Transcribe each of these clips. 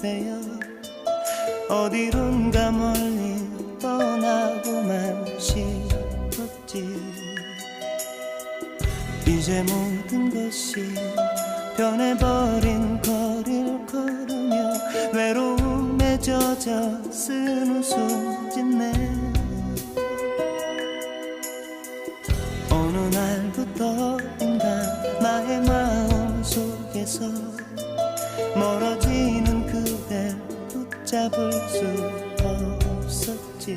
되어 어디론가 멀리 떠나고만 싶었지. 이제 모든 것이 변해버린 거리를 걸으며 외로움에 젖어 쓴 웃음 짓네. 어느 날부터인가 나의 마음 속에서 그댈 붙잡을 수 없었지.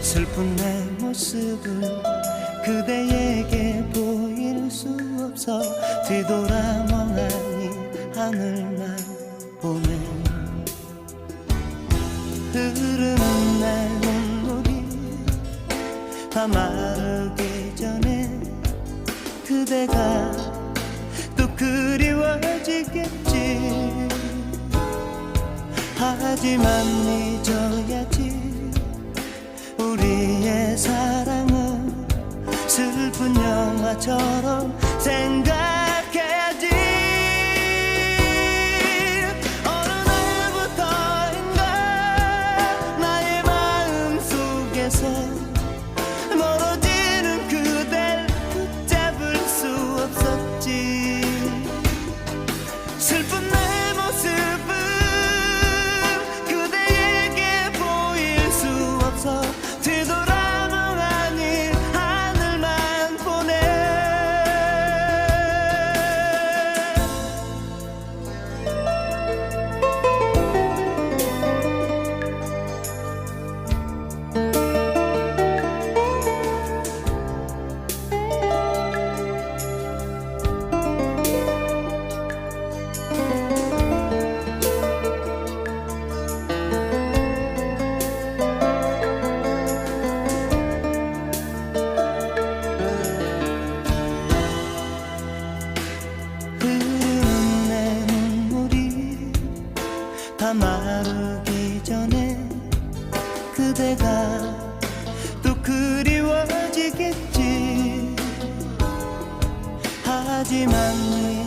슬픈 내 모습을 그대에게 보일 수 없어. 뒤돌아 멍하니 하늘만 보네. 흐르는 내 눈물이 다 마르기 전에 그대가 또 그리워지겠지 하지만 잊어야지. 우리의 사랑은 슬픈 영화처럼 생각 다 마르기 전에 그대가 또 그리워지겠지. 하지만